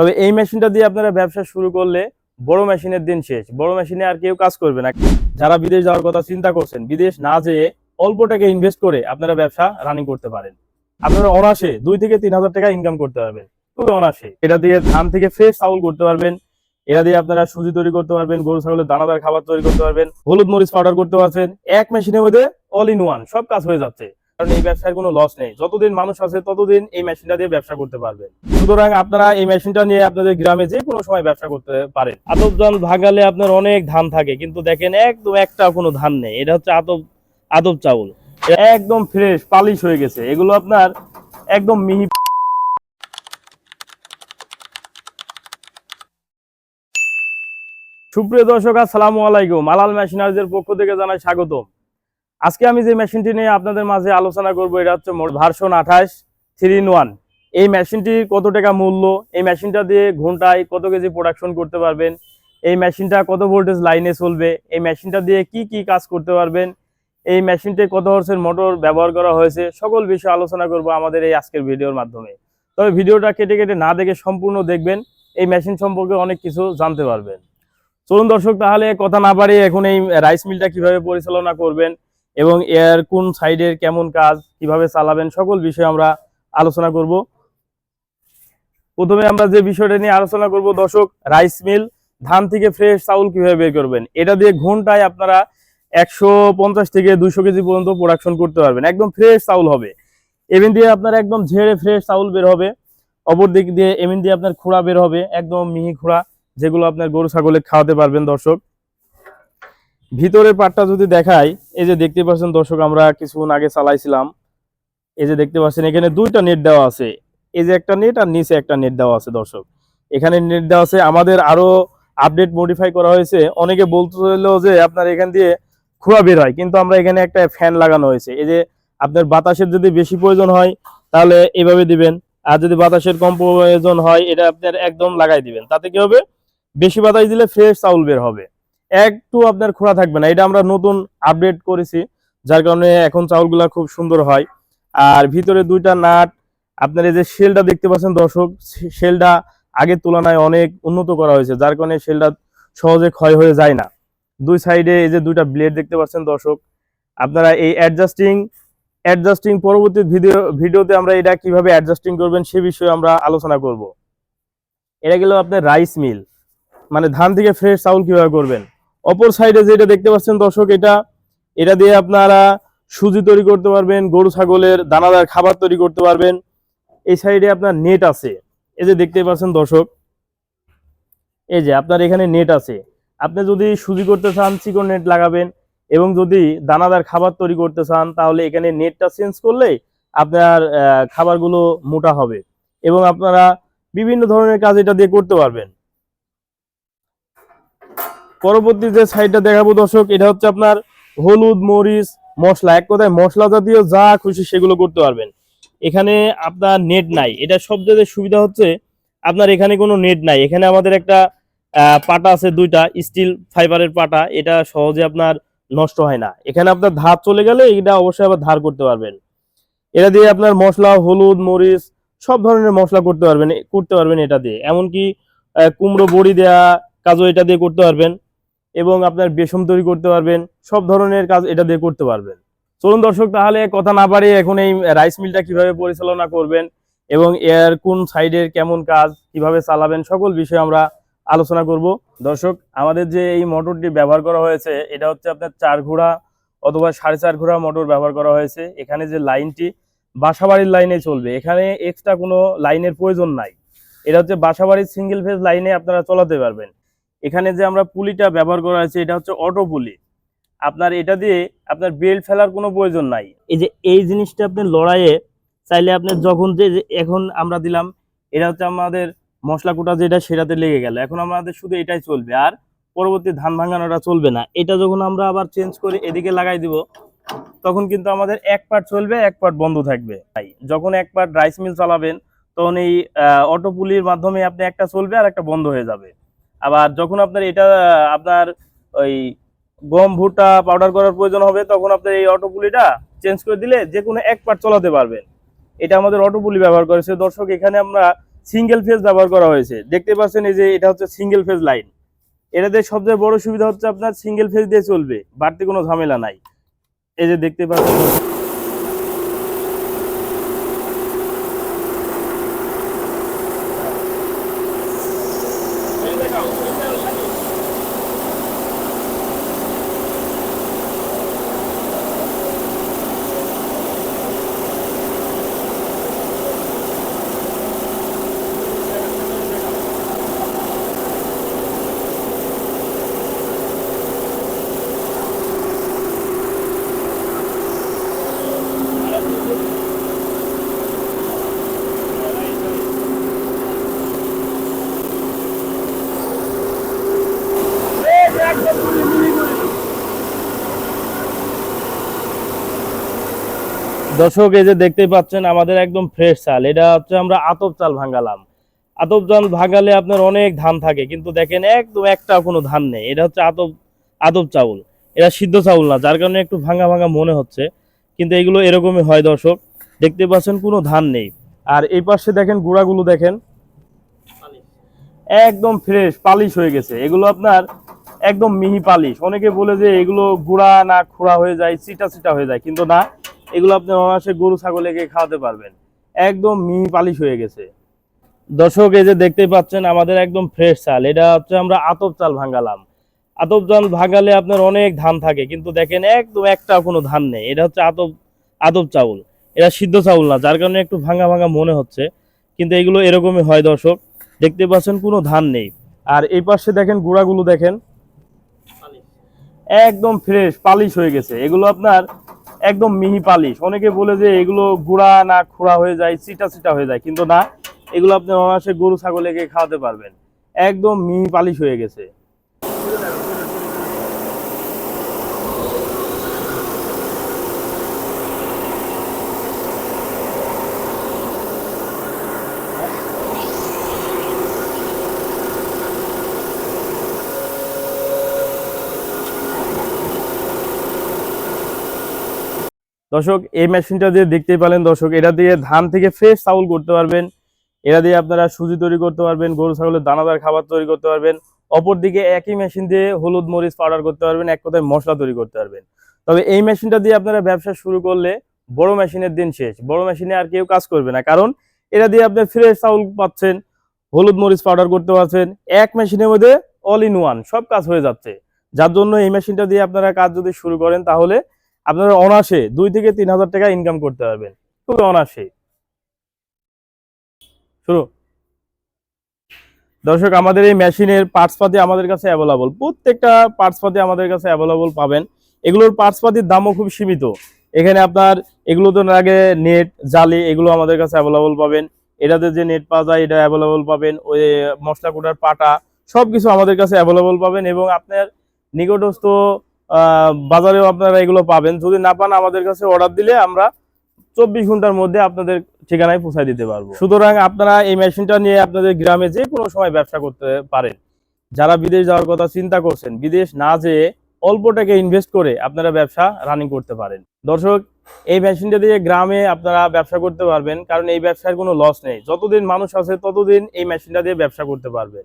তবে এই মেশিনটা দিয়ে আপনারা ব্যবসা শুরু করলে বড় মেশিনের দিন শেষ। বড় মেশিনে আর কেউ কাজ করবে না। যারা বিদেশ যাওয়ার কথা চিন্তা করছেন, বিদেশ না যেয়ে অল্প টাকা ইনভেস্ট করে আপনারা ব্যবসা রানিং করতে পারেন। আপনারা অনাসে দুই থেকে তিন হাজার টাকা ইনকাম করতে পারবেন। খুবই অনাসে এটা দিয়ে ধান থেকে ফ্রেশ চাউল করতে পারবেন। এটা দিয়ে আপনারা সুজি তৈরি করতে পারবেন, গরু, ছাগলের দানাদার খাবার তৈরি করতে পারবেন, হলুদ মরিচ পাউডার করতে পারছেন এক মেশিনের মধ্যে অল ইন ওয়ান সব কাজ হয়ে যাচ্ছে। কারণ এই ব্যবসার কোনো লস নেই। যতদিন মানুষ আছে, ততদিন এই মেশিনটা দিয়ে ব্যবসা করতে পারবেন সুতরাং আপনারা এই মেশিনটা নিয়ে আপনাদের গ্রামে যে কোনো সময় ব্যবসা করতে পারেন। আতপ ধান ভাগালে আপনার অনেক ধান থাকে, কিন্তু দেখেন একদম একটা কোনো ধান নেই। এটা হচ্ছে আতপ আতপ চাউল। একদম ফ্রেশ পালিশ হয়ে গেছে। এগুলো আপনার একদম মিহি সুপ্রিয় দর্শক, আসসালামু আলাইকুম। আলাল মেশিনারিজের পক্ষ থেকে জানাই স্বাগতম। আজকে আমি যে মেশিনটি নিয়ে আপনাদের মাঝে আলোচনা করব, এটা হচ্ছে ভার্সন আঠাশ, থ্রি ইন ওয়ান। এই মেশিনটির কত টাকা মূল্য? এই মেশিনটা দিয়ে ঘন্টায় কত কেজি প্রোডাকশন করতে পারবেন? এই মেশিনটা কত ভোল্টেজ লাইনে চলবে? এই মেশিনটা দিয়ে কি কি কাজ করতে পারবেন? এই মেশিনটি কত হর্সের মোটর ব্যবহার করা হয়েছে? সকল বিষয়ে আলোচনা করব আমাদের এই আজকের ভিডিওর মাধ্যমে। তবে ভিডিওটা কেটে কেটে না দেখে সম্পূর্ণ দেখবেন। এই মেশিন সম্পর্কে অনেক কিছু জানতে পারবেন। চলুন দর্শক, তাহলে কথা না বাড়িয়ে এখন এই রাইস মিলটা কীভাবে পরিচালনা করবেন? এবং এর কোন সাইডের কেমন কাজ, কীভাবে চালাবেন, সকল বিষয়ে আমরা আলোচনা করব। প্রথমে আমরা যে বিষয়টা নিয়ে আলোচনা করব, দর্শক রাইস মিল ধান থেকে ফ্রেশ চাউল কীভাবে বের করবেন? এটা দিয়ে ঘন্টায় আপনারা একশো পঞ্চাশ থেকে দুইশো কেজি পর্যন্ত প্রোডাকশন করতে পারবেন। একদম ফ্রেশ চাউল হবে। এমন দিয়ে আপনার একদম ঝেড়ে ফ্রেশ চাউল বের হবে। অপর দিক দিয়ে এমন দিয়ে আপনার খোড়া বের হবে, একদম মিহি খোড়া, যেগুলো আপনার গরু ছাগলে খাওয়াতে পারবেন, দর্শক। ভিতরের পাটটা যদি দেখাই, এই যে দেখতে পাচ্ছেন দর্শক, আমরা কিছুক্ষণ আগে চালাইছিলাম। এই যে দেখতে পাচ্ছেন, এখানে দুইটা নেট দেওয়া আছে। এই যে একটা নেট আর নিচে একটা নেট দেওয়া আছে, দর্শক। এখানে নেট দেওয়া আছে। আমাদের আরও আপডেট মডিফাই করা হয়েছে। অনেকে বলছিল যে আপনার এখান দিয়ে খোয়া বের হয়, কিন্তু আমরা এখানে একটা ফ্যান লাগানো হয়েছে। এই যে আপনার বাতাসের যদি বেশি প্রয়োজন হয়, তাহলে এভাবে দিবেন। আর যদি বাতাসের কম প্রয়োজন হয়, এটা আপনার একদম লাগাই দিবেন। তাতে কি হবে? বেশি বাতাস দিলে ফ্রেশ চাউল বের হবে। একটু আপনার খোলা থাকবে না। এটা আমরা নতুন আপডেট করেছি, যার কারণে এখন চাউলগুলা খুব সুন্দর হয়। আর ভিতরে দুইটা নাট, আপনার এই যে শেলটা দেখতে পাচ্ছেন দর্শক শেলটা আগের তুলনায় অনেক উন্নত করা হয়েছে, যার কারণে শেলটা সহজে ক্ষয় হয়ে যায় না। দুই সাইডে এই যে দুইটা ব্লেড দেখতে পাচ্ছেন দর্শক, আপনারা এই অ্যাডজাস্টিং অ্যাডজাস্টিং পরবর্তী ভিডিও ভিডিওতে আমরা এটা কীভাবে অ্যাডজাস্টিং করবেন সে বিষয়ে আমরা আলোচনা করব। এটা গেল আপনার রাইস মিল মানে ধান থেকে ফ্রেশ চাউল কীভাবে করবেন? অপর সাইডে যেটা দেখতে পাচ্ছেন দর্শক, এটা এটা দিয়ে আপনারা সুজি তৈরি করতে পারবেন, গরু, ছাগলের দানাদার খাবার তৈরি করতে পারবেন। এই সাইডে আপনার নেট আছে। এই যে দেখতে পাচ্ছেন দর্শক, এই যে আপনার এখানে নেট আছে। আপনি যদি সুজি করতে চান, চিকন নেট লাগাবেন এবং যদি দানাদার খাবার তৈরি করতে চান, তাহলে এখানে নেটটা চেঞ্জ করলে আপনার খাবারগুলো মোটা হবে এবং আপনারা বিভিন্ন ধরনের কাজ এটা দিয়ে করতে পারবেন। পরবর্তী যে সাইডটা দেখাবো দর্শক, এটা হচ্ছে আপনার হলুদ, মরিচ, মশলা। এক কথায় মশলা জাতীয় যা খুশি সেগুলো করতে পারবেন। এখানে আপনার নেট নাই। এটা সবচেয়ে সুবিধা হচ্ছে আপনার এখানে কোনো নেট নাই। এখানে আমাদের একটা পাটা আছে দুইটা স্টিল ফাইবারের পাটা। এটা সহজে আপনার নষ্ট হয় না। এখানে আপনার ধার চলে গেলে এটা অবশ্যই আবার ধার করতে পারবেন। এটা দিয়ে আপনার মশলা, হলুদ, মরিচ, সব ধরনের মশলা করতে পারবেন করতে পারবেন এটা দিয়ে। এমনকি কুমড়ো বড়ি দেওয়া কাজও এটা দিয়ে করতে পারবেন। এবং আপনার বেসম তৈরি করতে পারবেন, সব ধরনের কাজ এটা দিয়ে করতে পারবেন। চলুন দর্শক, তাহলে কথা না বাড়িয়ে এখন এই রাইস মিলটা কীভাবে পরিচালনা করবেন এবং এর কোন সাইডের কেমন কাজ, কীভাবে চালাবেন, সকল বিষয়ে আমরা আলোচনা করব। দর্শক, আমাদের যে এই মোটরটি ব্যবহার করা হয়েছে, এটা হচ্ছে আপনার চার ঘোড়া অথবা সাড়ে চার ঘোড়া মোটর ব্যবহার করা হয়েছে। এখানে যে লাইনটি বাসাবাড়ির লাইনে চলবে, এখানে এক্সট্রা কোনো লাইনের প্রয়োজন নাই। এটা হচ্ছে বাসাবাড়ির সিঙ্গেল ফেজ লাইনে আপনারা চালাতে পারবেন। এখানে যে আমরা পুলিটা ব্যবহার করা হয়েছে, এটা হচ্ছে অটো পুলি আপনার এটা দিয়ে আপনার বেল্ট ফেলার কোনো প্রয়োজন নাই। এই যে এই জিনিসটা আপনি লড়াইয়ে চাইলে আপনি যখন যে এখন আমরা দিলাম, এটা হচ্ছে আমাদের মশলা কুটা যেটা সেটাতে লেগে গেল। এখন আমাদের শুধু এটাই চলবে। আর পরবর্তী ধান ভাঙানোটা চলবে না। এটা যখন আমরা আবার চেঞ্জ করে এদিকে লাগাই দিব, তখন কিন্তু আমাদের এক পার্ট চলবে, এক পার্ট বন্ধ থাকবে। তাই যখন এক পার্ট রাইস মিল চালাবেন, তখন এই অটো পুলির মাধ্যমে আপনি একটা চলবে আর একটা বন্ধ হয়ে যাবে। আবার যখন আপনার এটা, আপনার ওই গম, ভুট্টা পাউডার করার প্রয়োজন হবে, তখন আপনার এই অটো পুলিটা চেঞ্জ করে দিলে যে কোনো এক পার্ট চলাতে পারবেন। এটা আমাদের অটো পুলি ব্যবহার করেছে দর্শক এখানে আমরা সিঙ্গেল ফেজ ব্যবহার করা হয়েছে। দেখতে পাচ্ছেন এই যে এটা হচ্ছে সিঙ্গেল ফেজ লাইন এটাতে সবচেয়ে বড় সুবিধা হচ্ছে আপনার সিঙ্গেল ফেজ দিয়ে চলবে, বাড়তি কোনো ঝামেলা নাই। এই যে দেখতে পাচ্ছেন দর্শক, এই যে দেখতে পাচ্ছেন, আমাদের একদম ফ্রেশ চাল। এটা হচ্ছে আমরা আতপ চাল ভাঙালাম। আতপ চাল ভাঙালে আপনার অনেক ধান থাকে, কিন্তু দেখেন একদম একটা কোনো ধান নেই। এটা হচ্ছে আতপ আতপ চাউল। এটা সিদ্ধ চাউল না, যার কারণে একটু ভাঙা ভাঙা মনে হচ্ছে। কিন্তু এগুলো এরকমই হয় দর্শক, দেখতে পাচ্ছেন কোনো ধান নেই। আর এই পাশে দেখেন গুঁড়াগুলো দেখেন। একদম ফ্রেশ পালিশ হয়ে গেছে। এগুলো আপনার একদম মিহি পালিশ। অনেকে বলে যে এগুলো গুঁড়া না, খোড়া হয়ে যায় চিটা চিটা হয়ে যায়, কিন্তু না। এগুলো আপনি অনায়াসে গরু ছাগলকে খাওয়াতে পারবেন। একদম মিহি পালিশ হয়ে গেছে। দর্শক, এই যে দেখতে পাচ্ছেন, আমাদের একদম ফ্রেশ চাল। এটা হচ্ছে আমরা আতপ চাল ভাঙালাম। আতপ চাল ভাঙালে আপনার অনেক ধান থাকে, কিন্তু দেখেন একদম একটা কোনো ধান নেই। এটা হচ্ছে আতপ আতপ চাউল। এটা সিদ্ধ চাউল না, যার কারণে একটু ভাঙা ভাঙা মনে হচ্ছে। কিন্তু এগুলো এরকমই হয় দর্শক, দেখতে পাচ্ছেন কোনো ধান নেই। আর এই পাশে দেখেন গুঁড়াগুলো দেখেন। একদম ফ্রেশ পালিশ হয়ে গেছে। এগুলো আপনার একদম মিহি পালিশ। অনেকে বলে যে এগুলো গুড়া না খোড়া হয়ে যায় চিটা চিটা হয়ে যায়। কিন্তু না, এগুলো আপনি অনায়াসে গরু, ছাগলে খাওয়াতে পারবেন। একদম মিহি পালিশ হয়ে গেছে। দর্শক, এই মেশিনটা দিয়ে দেখতেই পেলেন দর্শক, এটা দিয়ে ধান থেকে ফ্রেশ চাউল করতে পারবেন। এটা দিয়ে আপনারা সুজি তৈরি করতে পারবেন, গরু, ছাগলের দানাদার খাবার তৈরি করতে পারবেন। অপরদিকে একই মেশিন দিয়ে হলুদ মরিচ পাউডার করতে পারবেন, এক কথায় মশলা তৈরি করতে পারবেন। তবে এই মেশিনটা দিয়ে আপনারা ব্যবসা শুরু করলে বড় মেশিনের দিন শেষ। বড় মেশিনে আর কেউ কাজ করবে না, কারণ এটা দিয়ে আপনি ফ্রেশ চাউল পাচ্ছেন, হলুদ মরিচ পাউডার করতে পারছেন, এক মেশিনের মধ্যে অল ইন ওয়ান সব কাজ হয়ে যাচ্ছে। যার জন্য এই মেশিনটা দিয়ে আপনারা কাজ যদি শুরু করেন, তাহলে আপনারা অনাসে দুই থেকে তিন হাজার টাকা ইনকাম করতে পারবেন। খুবই অনাসে শুরু। দর্শক, আমাদের এই মেশিনের পার্টস পাতি আমাদের কাছে অ্যাভেলেবল প্রত্যেকটা পার্টস পাতি আমাদের কাছে অ্যাভেলেবল পাবেন। এগুলোর পার্টস পাতির দামও খুব সীমিত। এখানে আপনার এগুলো তো আগে নেট জালি, এগুলো আমাদের কাছে অ্যাভেলেবল পাবেন। এটাতে যে নেট পাওয়া যায়, এটা অ্যাভেলেবল পাবেন। ওই মশলা কুটার পাটা, সবকিছু আমাদের কাছে অ্যাভেলেবল পাবেন এবং আপনার নিকটস্থ বাজারেও আপনারা এগুলো পাবেন। যদি না পান, আমাদের কাছে অর্ডার দিলে আমরা চব্বিশ ঘণ্টার মধ্যে আপনাদের ঠিকানায় পৌঁছায় দিতে পারব। সুতরাং আপনারা এই মেশিনটা নিয়ে আপনাদের গ্রামে যে কোনো সময় ব্যবসা করতে পারেন। যারা বিদেশ যাওয়ার কথা চিন্তা করছেন, বিদেশ না যেয়ে অল্প টাকা ইনভেস্ট করে আপনারা ব্যবসা রানিং করতে পারেন। দর্শক, এই মেশিনটা দিয়ে গ্রামে আপনারা ব্যবসা করতে পারবেন, কারণ এই ব্যবসার কোনো লস নেই। যতদিন মানুষ আছে, ততদিন এই মেশিনটা দিয়ে ব্যবসা করতে পারবেন।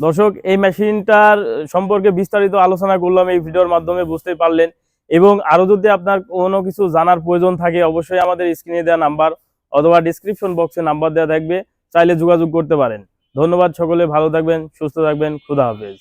দর্শক, এই মেশিনটার সম্পর্কে বিস্তারিত আলোচনা করলাম এই ভিডিওর মাধ্যমে বুঝতে পারলেন। এবং আরও যদি আপনার কোনো কিছু জানার প্রয়োজন থাকে, অবশ্যই আমাদের স্ক্রিনে দেওয়া নাম্বার অথবা ডিসক্রিপশন বক্সে নাম্বার দেওয়া থাকবে। চাইলে যোগাযোগ করতে পারেন। ধন্যবাদ সকলে, ভালো থাকবেন, সুস্থ থাকবেন, খুদা হাফেজ।